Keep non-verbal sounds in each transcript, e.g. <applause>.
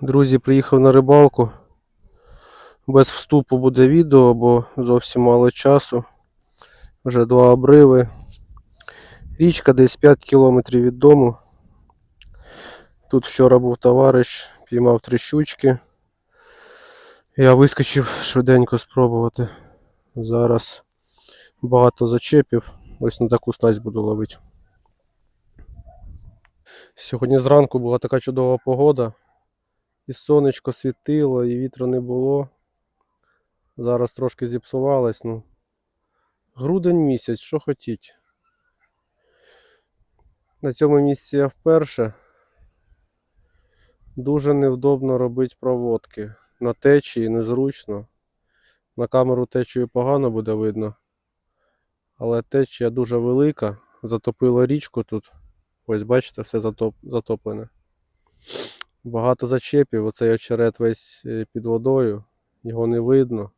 Друзі, приїхав на рибалку. Без вступу буде відео, бо зовсім мало часу. Вже два обриви. Річка десь 5 кілометрів від дому. Тут вчора був товариш, піймав три щучки. Я вискочив швиденько спробувати. Зараз багато зачепів. Ось на таку снасть буду ловити. Сьогодні зранку була така чудова погода. І сонечко світило, і вітру не було. Зараз трошки зіпсувалось, ну. Грудень місяць, що хотіть. На цьому місці я вперше. Дуже невдобно робити проводки. На течії незручно. На камеру течію погано буде видно. Але течія дуже велика. Затопило річку тут. Ось бачите, все затоп... затоплене. Багато зачепів, оцей очерет весь е, під водою, його не видно.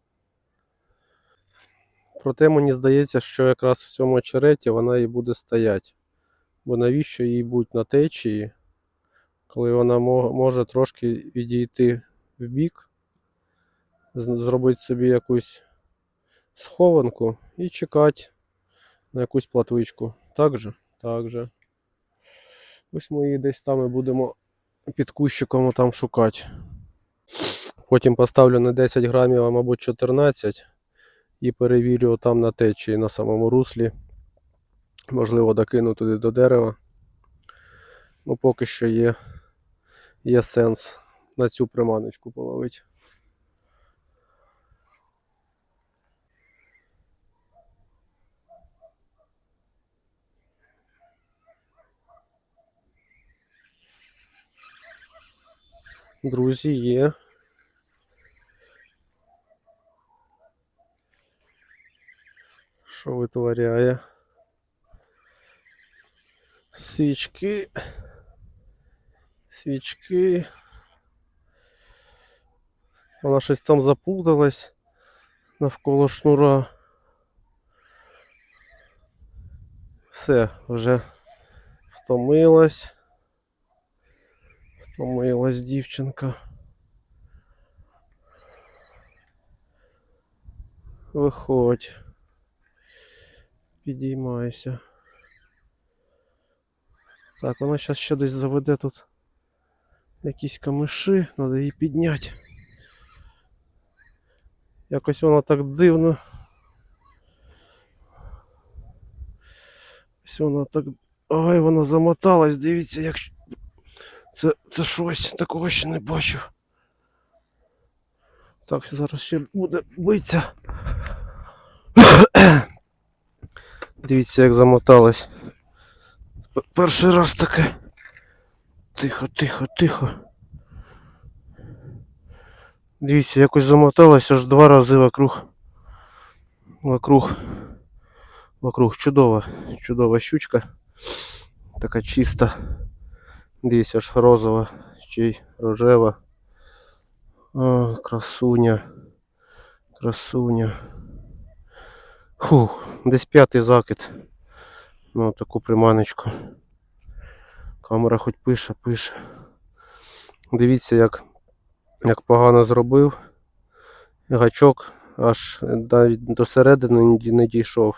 Проте мені здається, що якраз в цьому очереті вона і буде стояти. Бо навіщо їй бути на течії, коли вона може трошки відійти в бік, зробити собі якусь схованку і чекати на якусь платвичку. Так же? Так же. Ось ми її десь там і будемо під кущиком там шукати. Потім поставлю на 10 грамів, а мабуть 14 і перевірю там на течії на самому руслі. Можливо, докину туди до дерева. Ну, поки що є, є сенс на цю приманочку половити. Друзі, є. Що витворяє? Свічки. Свічки. Вона щось там заплуталась навколо шнура. Все, вже втомилась. Втомилась дівчинка. Виходь. Підіймайся. Так, вона зараз ще десь заведе тут якісь камиші, треба її підняти. Якось вона так дивно. Ось вона так. Ой, вона замоталась, дивіться, як. Це, це щось, такого ще не бачив. Так, зараз ще буде битися. <coughs> Дивіться, як замоталась. Перший раз таке. Тихо, тихо, тихо. Дивіться, якось замоталась аж два рази вокруг. Вокруг. Вокруг. Чудова. Чудова щучка. Така чиста. Дивіться, аж розова, ще й рожева. О, красуня. Красуня. Фух, десь п'ятий закид. Ну, таку приманочку. Камера хоч пише, пише. Дивіться, як, як погано зробив. Гачок аж навіть до середини не дійшов.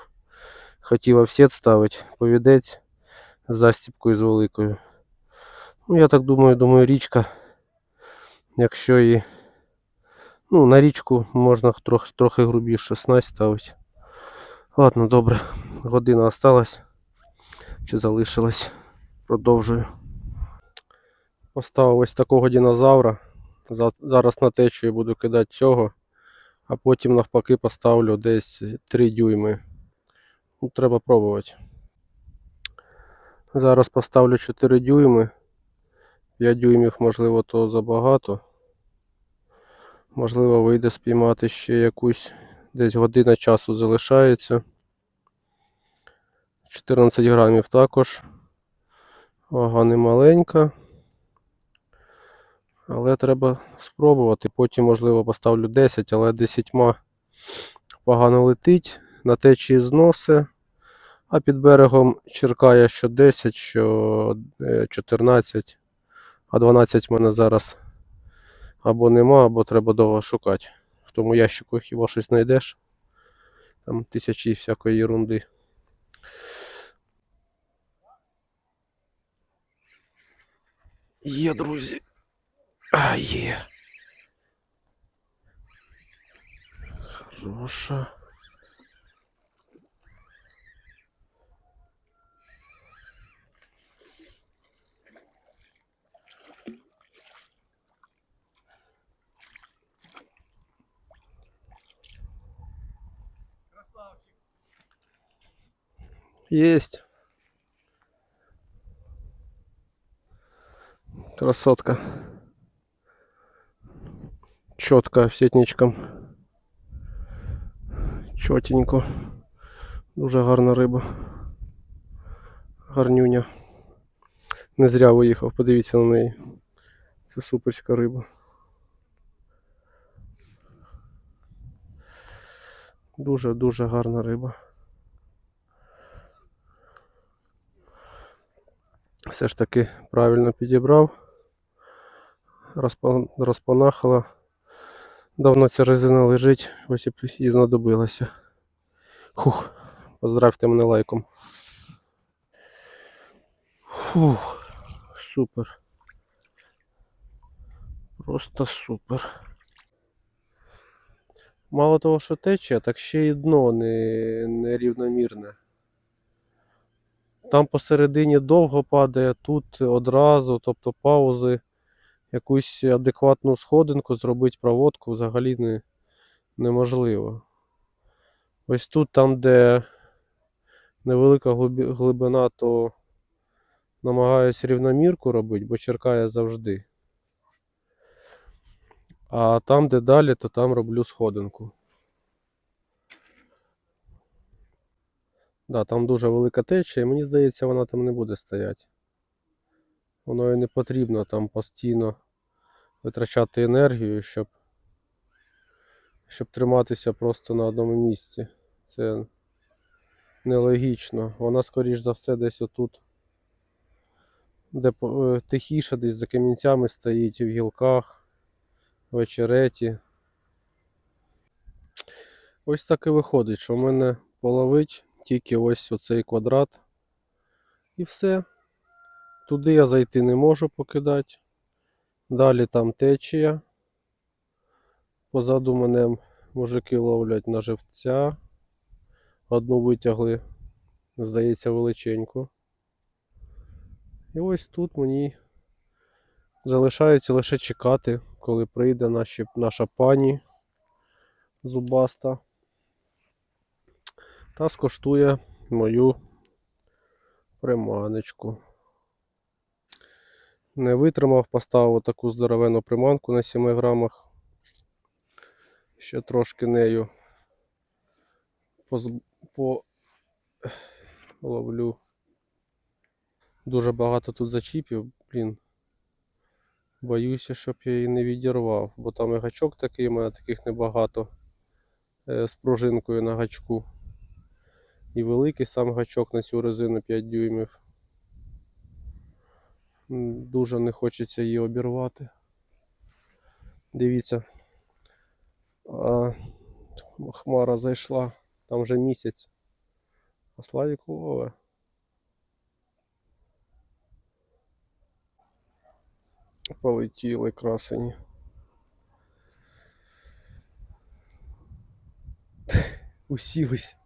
Хотів офсет ставити, повідець з застіпкою з великою. Ну, я так думаю, думаю, річка. Якщо і. Ну, на річку можна трохи, трохи грубіше снасть ставити. Ладно, добре. Година осталась. Чи залишилась. Продовжую. Поставив ось такого динозавра. Зараз на течію буду кидати цього. А потім навпаки поставлю десь 3 дюйми. Ну, треба пробувати. Зараз поставлю 4 дюйми. 5 дюймів, можливо, то забагато. Можливо, вийде спіймати ще якусь десь година часу залишається. 14 грамів також. Вага не маленька. Але треба спробувати. Потім, можливо, поставлю 10, але 10 погано летить, на течії зноси, а під берегом черкає що 10, що е, 14, а 12 в мене зараз або нема, або треба довго шукати. В тому ящику хіба щось знайдеш. Там тисячі всякої ерунди. Є, друзі. А, є. Хороша. Есть. Красотка. Четко сітничком. Чотенько. Дуже гарна риба. Гарнюня. Не зря виїхав, подивіться на неї. Це суперська риба. Дуже-дуже гарна риба. Все ж таки правильно підібрав. Розпа- Розпанахала. Давно ця резина лежить, ось і і знадобилася. Хух, поздравте мене лайком. Фух, супер. Просто супер. Мало того, що тече, так ще й дно не, нерівномірне. Там посередині довго падає, тут одразу, тобто паузи, якусь адекватну сходинку зробити проводку взагалі не, неможливо. Ось тут, там, де невелика глибина, то намагаюсь рівномірку робити, бо черкає завжди. А там, де далі, то там роблю сходинку. Да, там дуже велика течія, і мені здається, вона там не буде стояти. Воно і не потрібно там постійно витрачати енергію, щоб, щоб триматися просто на одному місці. Це нелогічно. Вона, скоріш за все, десь отут, де е, тихіше, десь за камінцями стоїть в гілках, в очереті. Ось так і виходить, що в мене половить тільки ось оцей квадрат. І все. Туди я зайти не можу покидати. Далі там течія. Позаду мене мужики ловлять на живця. Одну витягли, здається, величеньку. І ось тут мені залишається лише чекати, коли прийде наші, наша пані зубаста та скоштує мою приманочку. Не витримав, поставив таку здоровену приманку на 7 грамах. Ще трошки нею поз... по... ловлю. Дуже багато тут зачіпів, блін. Боюся, щоб я її не відірвав, бо там і гачок такий, у мене таких небагато е, з пружинкою на гачку. І великий сам гачок на цю резину 5 дюймів. Дуже не хочеться її обірвати. Дивіться. А, хмара зайшла. Там вже місяць. А Славік лове. Полетіли красені. Усілись.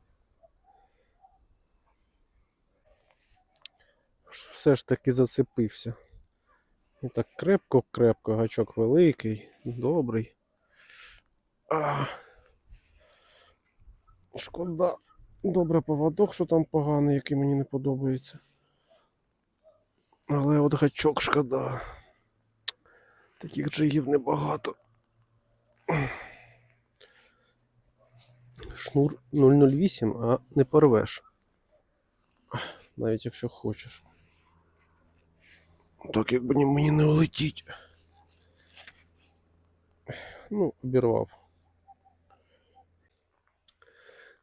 Все ж таки зацепився. І так крепко-крепко, гачок великий, добрий. А. Шкода. Добре поводок, що там поганий, який мені не подобається. Але от гачок шкода. Таких джигів небагато. Шнур 008, а не порвеш. Навіть якщо хочеш. Так якби мені мені не улетіть. Ну, обірвав.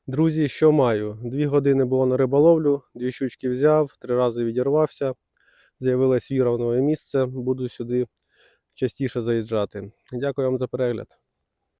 Друзі, що маю? Дві години було на риболовлю, дві щучки взяв, три рази відірвався. З'явилось віра в нове місце. Буду сюди частіше заїжджати. Дякую вам за перегляд.